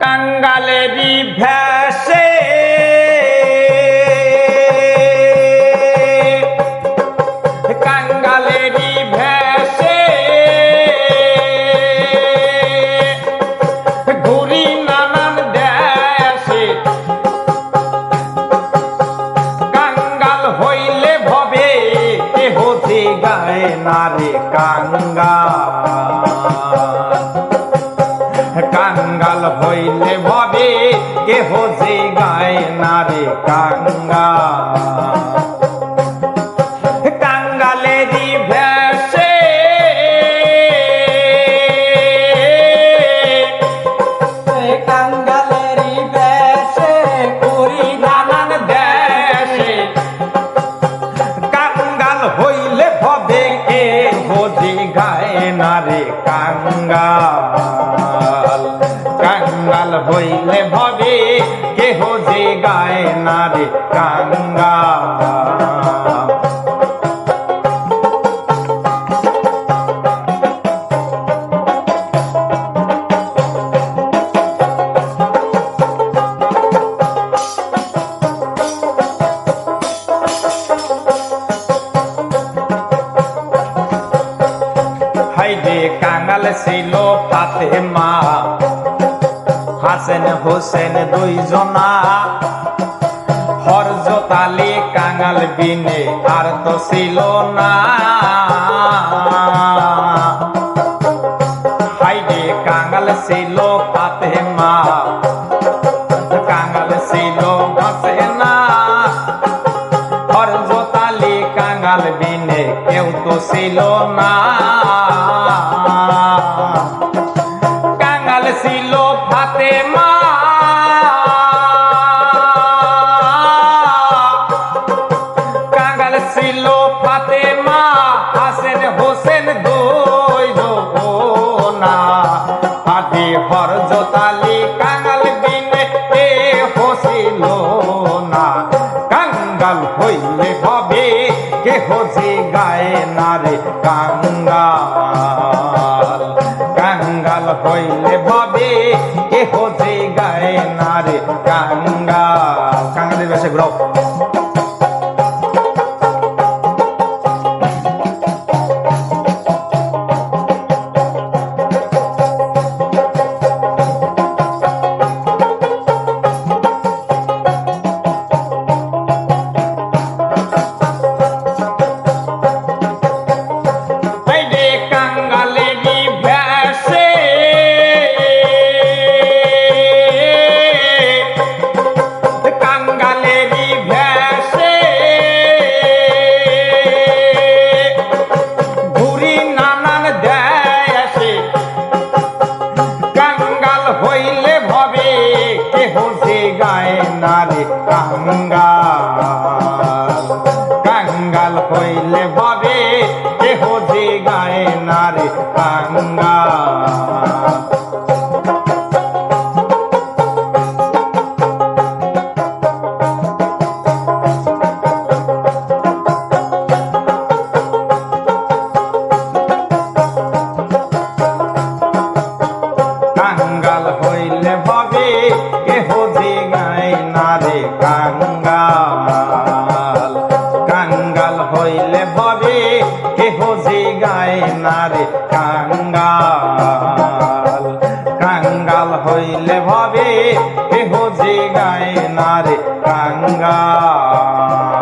কাঙ্গালেরই ভ্যাসে কাঙ্গাল হইলে ভবে গায় না কাঙ্গাল। কাঙ্গাল হইলে ভবে, কেহ যে গায় না রে কাঙ্গাল। কাঙ্গালেরই ভ্যাসে কাঙ্গালেরই বেশে করি নানান কাঙ্গাল হইলে ভবে কে হোজি গায় না রে কাঙ্গাল। হইলে ভবে কে হোজি গায় না রে কাঙ্গাল হাইডে কাঙ্গাল ছিল ফাতেমা হাসেন হোসেন দুইজনা। হরজত আলী কাঙ্গাল বিনে আর তো ছিল না। হাইডে কাঙ্গাল ছিল ফাতেমা। কাঙ্গাল ছিল হাসেনা। হরজত আলী কাঙ্গাল বিনে কেউ তো ছিল না। ফাতেমা কাঙ্গাল ছিল ফাতেমা, হাসেন হোসেন দুই না। আদি হরজত আলী কাঙ্গাল বিনে এ না। কাঙ্গাল হইলে হবে কে হজি গায়ে না কাঙ্গাল। হইলে ভাবে কে যে গায়ে না রে কাঙ্গা কাঙ্গালের বেশে ঘুরাও। যে গায় না রে কাঙ্গাল কাঙ্গাল হইলে ভবে কেহ যে গায় না রে কাঙ্গাল গায় নারে কাঙ্গাল। কাঙ্গাল হইলে ভাবে কেহ যে গায় নারে কাঙ্গাল।